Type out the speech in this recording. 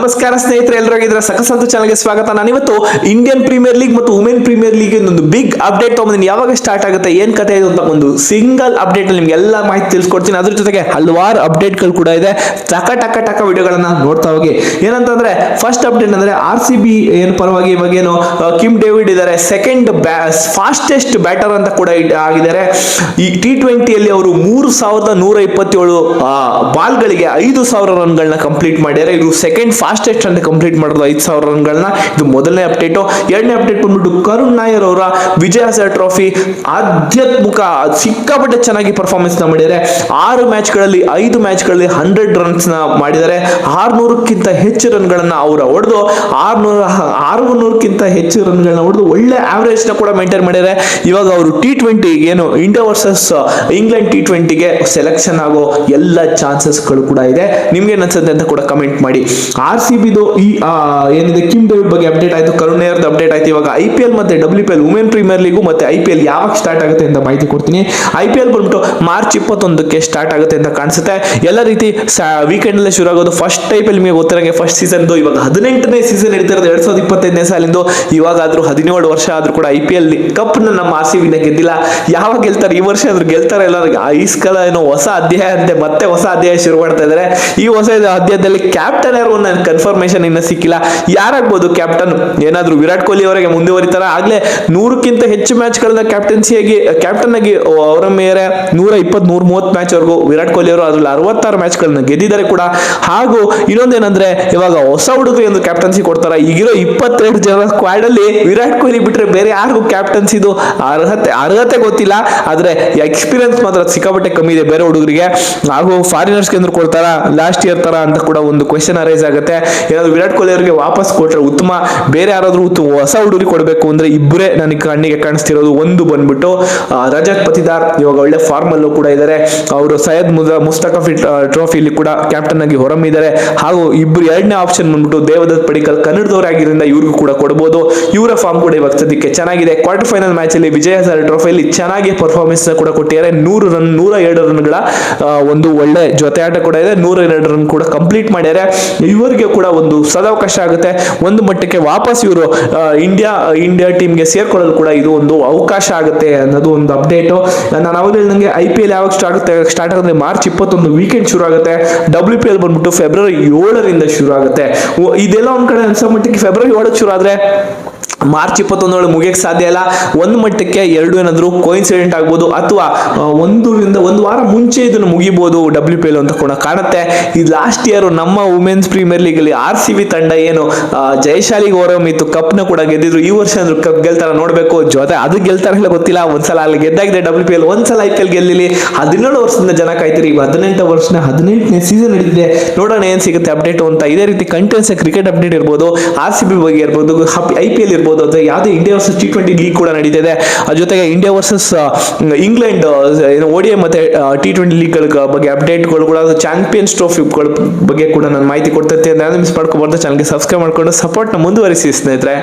ನಮಸ್ಕಾರ ಸ್ನೇಹಿತರೆ ಎಲ್ಲರಿಗಿದ್ರೆ ಸಕಸಂತ ಚಾನಲ್ಗೆ ಸ್ವಾಗತ. ನಾನಿವತ್ತು ಇಂಡಿಯನ್ ಪ್ರೀಮಿಯರ್ ಲೀಗ್ ಮತ್ತು ವುಮೆನ್ ಪ್ರೀಮಿಯರ್ ಲೀಗ್ ಒಂದು ಬಿಗ್ ಅಪ್ಡೇಟ್ ತಗೊಂಡಿದ್ದೀನಿ ಯಾವಾಗ ಸ್ಟಾರ್ಟ್ ಆಗುತ್ತೆ, ಏನ್ ಕತೆ ಇದೆ ಅಂತ ಒಂದು ಸಿಂಗಲ್ ಅಪ್ಡೇಟ್ ನಿಮ್ಗೆ ಎಲ್ಲ ಮಾಹಿತಿ ತಿಳಿಸ್ಕೊಡ್ತೀನಿ. ಅದ್ರ ಜೊತೆಗೆ ಹಲವಾರು ಅಪ್ಡೇಟ್ಗಳು ಕೂಡ ಇದೆ. ಟಕ ಟಕ ಟಕ ವಿಡಿಯೋಗಳನ್ನ ನೋಡ್ತಾ ಹೋಗಿ. ಏನಂತಂದ್ರೆ ಫಸ್ಟ್ ಅಪ್ಡೇಟ್ ಅಂದ್ರೆ ಆರ್ ಸಿ ಬಿ ಏನು ಪರವಾಗಿ ಇವಾಗ ಏನು ಕಿಮ್ ಡೇವಿಡ್ ಇದ್ದಾರೆ. ಸೆಕೆಂಡ್ ಫಾಸ್ಟೆಸ್ಟ್ ಬ್ಯಾಟರ್ ಅಂತ ಕೂಡ ಆಗಿದ್ದಾರೆ. ಈ ಟಿ ಟ್ವೆಂಟಿಯಲ್ಲಿ ಅವರು ಮೂರು ಸಾವಿರದ ನೂರ ಇಪ್ಪತ್ತೇಳು ಬಾಲ್ಗಳಿಗೆ ಐದು ಸಾವಿರ ರನ್ಗಳನ್ನ ಕಂಪ್ಲೀಟ್ ಮಾಡಿದ್ದಾರೆ. ಇದು ಸೆಕೆಂಡ್ ಫಾಸ್ಟೆಸ್ಟ್ ಅಲ್ಲಿ ಕಂಪ್ಲೀಟ್ ಮಾಡೋದು ಐದು ಸಾವಿರ ರನ್ಗಳನ್ನ ಇದು ಮೊದಲನೇ ಅಪ್ಡೇಟು ಎರಡನೇ ಅಪ್ಡೇಟ್ ಬಂದ್ಬಿಟ್ಟು ಕರುಣ್ ನಾಯರ್ ಅವರ ವಿಜಯ ಸರ್ ಟ್ರೋಫಿ ಆಧ್ಯಾತ್ಮಿಕ, ಸಿಕ್ಕಾಪಟ್ಟೆ ಚೆನ್ನಾಗಿ ಪರ್ಫಾರ್ಮೆನ್ಸ್ನ ಮಾಡಿದ್ದಾರೆ. ಆರು ಮ್ಯಾಚ್ಗಳಲ್ಲಿ ಐದು ಮ್ಯಾಚ್ಗಳಲ್ಲಿ ಹಂಡ್ರೆಡ್ ರನ್ಸ್ನ ಮಾಡಿದ್ದಾರೆ. ಆರ್ನೂರಕ್ಕಿಂತ ಹೆಚ್ಚು ರನ್ಗಳನ್ನ ಅವರು ಹೊಡೆದು, ಆರ್ನೂರ, ಆರುನೂರಕ್ಕಿಂತ ಹೆಚ್ಚು ರನ್ಗಳನ್ನ ಹೊಡೆದು ಒಳ್ಳೆ ಆವರೇಜ್ನ ಕೂಡ ಮೇಂಟೈನ್ ಮಾಡಿದ್ದಾರೆ. ಇವಾಗ ಅವರು ಟಿ ಟ್ವೆಂಟಿ ಏನು ಇಂಡಿಯಾ ವರ್ಸಸ್ ಇಂಗ್ಲೆಂಡ್ ಟಿ ಟ್ವೆಂಟಿಗೆ ಸೆಲೆಕ್ಷನ್ ಆಗೋ ಎಲ್ಲ ಚಾನ್ಸಸ್ಗಳು ಕೂಡ ಇದೆ. ನಿಮ್ಗೆ ಅನ್ಸುತ್ತೆ ಅಂತ ಕೂಡ ಕಮೆಂಟ್ ಮಾಡಿ. ಆರ್ ಸಿ ಬಿದು ಈ ಏನಿದೆ ಕಿಮ್ ಡೇವಿಡ್ ಬಗ್ಗೆ ಅಪ್ಡೇಟ್ ಆಯಿತು ಕರುಣ್ ಅಪ್ಡೇಟ್ ಆಯ್ತು, ಇವಾಗ ಐ ಪಿ ಎಲ್ ಮತ್ತೆ W P L women premier league ಮತ್ತೆ ಐ ಪಿ ಎಲ್ ಯಾವಾಗ ಸ್ಟಾರ್ಟ್ ಆಗುತ್ತೆ ಅಂತ ಮಾಹಿತಿ ಕೊಡ್ತೀನಿ. ಐ ಪಿ ಎಲ್ ಬಂದ್ಬಿಟ್ಟು ಮಾರ್ಚ್ ಇಪ್ಪತ್ತೊಂದಕ್ಕೆ ಸ್ಟಾರ್ಟ್ ಆಗುತ್ತೆ ಅಂತ ಕಾಣಿಸುತ್ತೆ. ಎಲ್ಲ ರೀತಿ ವೀಕೆಂಡ್ ಅಲ್ಲೇ ಶುರು ಆಗೋದು. ಫಸ್ಟ್ ಟೈಪ್ ಅಲ್ಲಿ ನಿಮಗೆ ಗೊತ್ತಿರಂಗೆ ಫಸ್ಟ್ ಸೀಸನ್ ಇವಾಗ ಹದಿನೆಂಟನೇ ಸೀಸನ್ ಇರ್ತಿರೋದು ಎರಡ್ ಸಾವಿರದ ಇಪ್ಪತ್ತೈದನೇ ಸಾಲಿಂದು. ಇವಾಗ ಆದ್ರೂ ಹದಿನೇಳು ವರ್ಷ ಆದ್ರೂ ಕೂಡ ಐ ಪಿ ಎಲ್ ಕಪ್ನ ನಮ್ಮ ಆರ್ ಸಿ ಬಿನ ಗೆದ್ದಿಲ್ಲ. ಯಾವಾಗ ಗೆಲ್ತಾರೆ, ಈ ವರ್ಷ ಆದ್ರೂ ಗೆಲ್ತಾರೆ ಎಲ್ಲ ಐಸ್ಕಲ ಏನೋ ಹೊಸ ಅಧ್ಯಾಯ ಅಂತೆ, ಮತ್ತೆ ಹೊಸ ಅಧ್ಯಾಯ ಶುರು ಮಾಡ್ತಾ ಇದ್ದಾರೆ ಈ ಹೊಸ ಅಧ್ಯಾಯದಲ್ಲಿ ಕ್ಯಾಪ್ಟನ್ ಯಾರು ನನ್ನ ಕನ್ಫರ್ಮೇಶನ್ ಇನ್ನ ಸಿಕ್ಕಿಲ್ಲ. ಯಾರಾಗ್ಬೋದು ಕ್ಯಾಪ್ಟನ್ ಏನಾದ್ರೂ ವಿರಾಟ್ ಕೊಹ್ಲಿ ಅವರಿಗೆ ಮುಂದುವರಿತಾರ? ಆಗ್ಲೇ ನೂರಕ್ಕಿಂತ ಹೆಚ್ಚು ಮ್ಯಾಚ್ ಗಳನ್ನ ಕ್ಯಾಪ್ಟನ್ಸಿಯಾಗಿ ಕ್ಯಾಪ್ಟನ್ ಆಗಿ ಅವರ ಮೇರೆ ನೂರ ಇಪ್ಪತ್ ನೂರ ಮೂವತ್ತು ಮ್ಯಾಚ್ ವರೆಗೂ ವಿರಾಟ್ ಕೊಹ್ಲಿ ಅವರು ಅದ್ರಲ್ಲಿ ಅರವತ್ತಾರು ಮ್ಯಾಚ್ ಗಳನ್ನ ಗೆದ್ದಿದ್ದಾರೆ ಕೂಡ. ಹಾಗೂ ಇನ್ನೊಂದೇನಂದ್ರೆ ಇವಾಗ ಹೊಸ ಹುಡುಗರಿಗೆ ಒಂದು ಕ್ಯಾಪ್ಟನ್ಸಿ ಕೊಡ್ತಾರ? ಈಗಿರೋ ಇಪ್ಪತ್ತೆರಡು ಜನ ಸ್ಕ್ವಾಡ್ ಅಲ್ಲಿ ವಿರಾಟ್ ಕೊಹ್ಲಿ ಬಿಟ್ರೆ ಬೇರೆ ಯಾರಿಗೂ ಕ್ಯಾಪ್ಟನ್ಸಿದು ಅರ್ಹತೆ ಅರ್ಹತೆ ಗೊತ್ತಿಲ್ಲ. ಆದ್ರೆ ಎಕ್ಸ್ಪೀರಿಯನ್ಸ್ ಮಾತ್ರ ಸಿಕ್ಕಾಪಟ್ಟೆ ಕಮ್ಮಿ ಇದೆ ಬೇರೆ ಹುಡುಗರಿಗೆ. ಹಾಗೂ ಫಾರಿನರ್ಸ್ ಕೊಡ್ತಾರ? ಲಾಸ್ಟ್ ಇಯರ್ ತರ ಅಂತ ಕೂಡ ಒಂದು ಕ್ವೆಶನ್ ಅರೈಸ್ ಆಗುತ್ತೆ. ಏನಾದ್ರು ವಿರಾಟ್ ಕೊಹ್ಲಿ ಅವರಿಗೆ ವಾಪಸ್ ಕೊಟ್ರೆ ಉತ್ತಮ, ಬೇರೆ ಯಾರಾದ್ರೂ ಹೊಸ ಹುಡುಗಿ ಕೊಡಬೇಕು ಅಂದ್ರೆ ಇಬ್ಬರೇ ನನಗೆ ಕಣ್ಣಿಗೆ ಕಾಣಿಸ್ತಿರೋದು ಒಂದು ಬಂದ್ಬಿಟ್ಟು ರಜಾ ರಜತ್ ಪತಿದಾರ್ ಇವಾಗ ಒಳ್ಳೆ ಫಾರ್ಮ್ ಅಲ್ಲೂ ಕೂಡ ಇದ್ದಾರೆ ಅವರು ಸೈಯದ್ ಮುಸ್ತಕಫಿ ಟ್ರೋಫಿಲಿ ಕೂಡ ಕ್ಯಾಪ್ಟನ್ ಆಗಿ ಹೊರಮಿದ್ದಾರೆ ಹಾಗೂ ಇಬ್ಬರು ಎರಡನೇ ಆಪ್ಷನ್ ಬಂದ್ಬಿಟ್ಟು ದೇವದತ್ ಪಡಿಕಲ್ ಕನ್ನಡದವರಾಗಿರೋದ್ರಿಂದ ಇವ್ರಿಗೂ ಕೂಡ ಕೊಡಬಹುದು ಇವರ ಫಾರ್ಮ್ ಕೂಡ ಇವಾಗ ಸದ್ಯಕ್ಕೆ ಚೆನ್ನಾಗಿದೆ. ಕ್ವಾರ್ಟರ್ ಫೈನಲ್ ಮ್ಯಾಚ್ ಅಲ್ಲಿ ವಿಜಯ ಹಜಾರೆ ಟ್ರೋಫಿಯಲ್ಲಿ ಚೆನ್ನಾಗಿ ಪರ್ಫಾರ್ಮೆನ್ಸ್ ಕೂಡ ಕೊಟ್ಟಿದ್ದಾರೆ. ನೂರು ರನ್, ನೂರ ಎರಡು ರನ್ಗಳ ಒಂದು ಒಳ್ಳೆ ಜೊತೆ ಆಟ ಕೂಡ ಇದೆ. ನೂರ ಎರಡು ರನ್ ಕೂಡ ಕಂಪ್ಲೀಟ್ ಮಾಡ್ಯಾರೆ ಇವರಿಗೆ ಕೂಡ ಒಂದು ಸದಾವಕಾಶ ಆಗುತ್ತೆ. ಒಂದು ಮಟ್ಟಕ್ಕೆ ವಾಪಸ್ ಇವರು ಇಂಡಿಯಾ ಇಂಡಿಯಾ ಟೀಮ್ಗೆ ಸೇರ್ಕೊಳ್ಳಲು ಕೂಡ ಇದು ಒಂದು ಅವಕಾಶ ಆಗುತ್ತೆ ಅನ್ನೋದು ಒಂದು ಅಪ್ಡೇಟು ನಾನು ಅವಾಗ ನನಗೆ ಐ ಪಿ ಎಲ್ ಯಾವಾಗ ಸ್ಟಾರ್ಟ್ ಆಗುತ್ತೆ ಸ್ಟಾರ್ಟ್ ಆಗುತ್ತೆ ಮಾರ್ಚ್ ಇಪ್ಪತ್ತೊಂದು ವೀಕೆಂಡ್ ಶುರು ಆಗುತ್ತೆ. ಡಬ್ಲ್ಯೂ ಪಿ ಎಲ್ ಬಂದ್ಬಿಟ್ಟು ಫೆಬ್ರವರಿ ಏಳರಿಂದ ಶುರು ಆಗುತ್ತೆ. ಇದೆಲ್ಲ ಒಂದ್ ಕಡೆ ಅನ್ಸೋ ಮಟ್ಟಿಗೆ ಫೆಬ್ರವರಿ ಏಳಕ್ಕೆ ಶುರು ಆದ್ರೆ ಮಾರ್ಚ್ ಇಪ್ಪತ್ತೊಂದರೊಳಗೆ ಮುಗಿಯಕ್ಕೆ ಸಾಧ್ಯ ಇಲ್ಲ. ಒಂದು ಮಟ್ಟಕ್ಕೆ ಎರಡು ಏನಾದರೂ ಕೋಇನ್ಸಿಡೆಂಟ್ ಆಗ್ಬೋದು ಅಥವಾ ಒಂದರಿಂದ ಒಂದು ವಾರ ಮುಂಚೆ ಇದನ್ನು ಮುಗಿಬೋದು ಡಬ್ಲ್ಯೂ ಪಿ ಎಲ್ ಅಂತ ಕೂಡ ಕಾಣುತ್ತೆ. ಈ ಲಾಸ್ಟ್ ಇಯರ್ ನಮ್ಮ ವುಮೆನ್ಸ್ ಪ್ರೀಮಿಯರ್ ಲೀಗ್ ಅಲ್ಲಿ ಆರ್ ಸಿ ಬಿ ತಂಡ ಏನು ಜಯಶಾಲಿಗೆ ಜಯಶಾಲಿ ಗೌರವ್ ಇತ್ತು ಕಪ್ನ ಕೂಡ ಗೆದ್ದಿದ್ರು. ಈ ವರ್ಷ ಅಂದ್ರೆ ಕಪ್ ಗೆಲ್ತಾರ ನೋಡಬೇಕು. ಜೊತೆ ಅದು ಗೆಲ್ತಾರ ಇಲ್ಲ ಗೊತ್ತಿಲ್ಲ. ಒಂದ್ಸಲ ಅಲ್ಲಿ ಗೆದ್ದಾಗಿದೆ ಡಬ್ಲ್ಯೂ ಪಿ ಎಲ್ ಒಂದ್ಸಲ ಐ ಪಿ ಎಲ್ ಗೆಲ್ಲಿಲಿ. ಹದಿನೇಳು ವರ್ಷದಿಂದ ಜನ ಕಾಯ್ತೀರಿ. ಈಗ ಹದಿನೆಂಟು ವರ್ಷನ ಹದಿನೆಂಟನೇ ಸೀಸನ್ ಹಿಡಿದಿದೆ. ನೋಡೋಣ ಏನ್ ಸಿಗುತ್ತೆ ಅಪ್ಡೇಟ್ ಅಂತ. ಇದೇ ರೀತಿ ಕಂಟೆನ್ಸ್ ಕ್ರಿಕೆಟ್ ಅಪ್ಡೇಟ್ ಇರ್ಬೋದು ಆರ್ ಸಿ ಬಿ ಬಗ್ಗೆ ಇರ್ಬೋದು ಐ ಪಿ ಎಲ್ ಇರ್ಬೋದು. ಅಥವಾ ಯಾವುದೇ India versus T twenty league ಕೂಡ ನಡೀತಿದೆ. ಅದ್ರ ಜೊತೆಗೆ ಇಂಡಿಯಾ ವರ್ಸಸ್ ಇಂಗ್ಲೆಂಡ್ ಏನು ಓಡಿಎ ಮತ್ತೆ ಟಿ ಟ್ವೆಂಟಿ ಲೀಗ್ಗಳ ಬಗ್ಗೆ ಅಪ್ಡೇಟ್ಗಳು ಕೂಡ ಚಾಂಪಿಯನ್ಸ್ ಟ್ರೋಫಿಗಳ ಬಗ್ಗೆ ಕೂಡ ನಾನು ಮಾಹಿತಿ ಕೊಡ್ತಾ ಇರ್ತೀನಿ ನಾನು ಮಿಸ್ ಮಾಡ್ಕೊಬಾರ್ದು ಚಾನಲ್ಗೆ ಸಬ್ಸ್ಕ್ರೈಬ್ ಮಾಡ್ಕೊಂಡು ಸಪೋರ್ಟ್ನ ಮುಂದುವರಿಸಿ ಸ್ನೇಹಿತರೆ.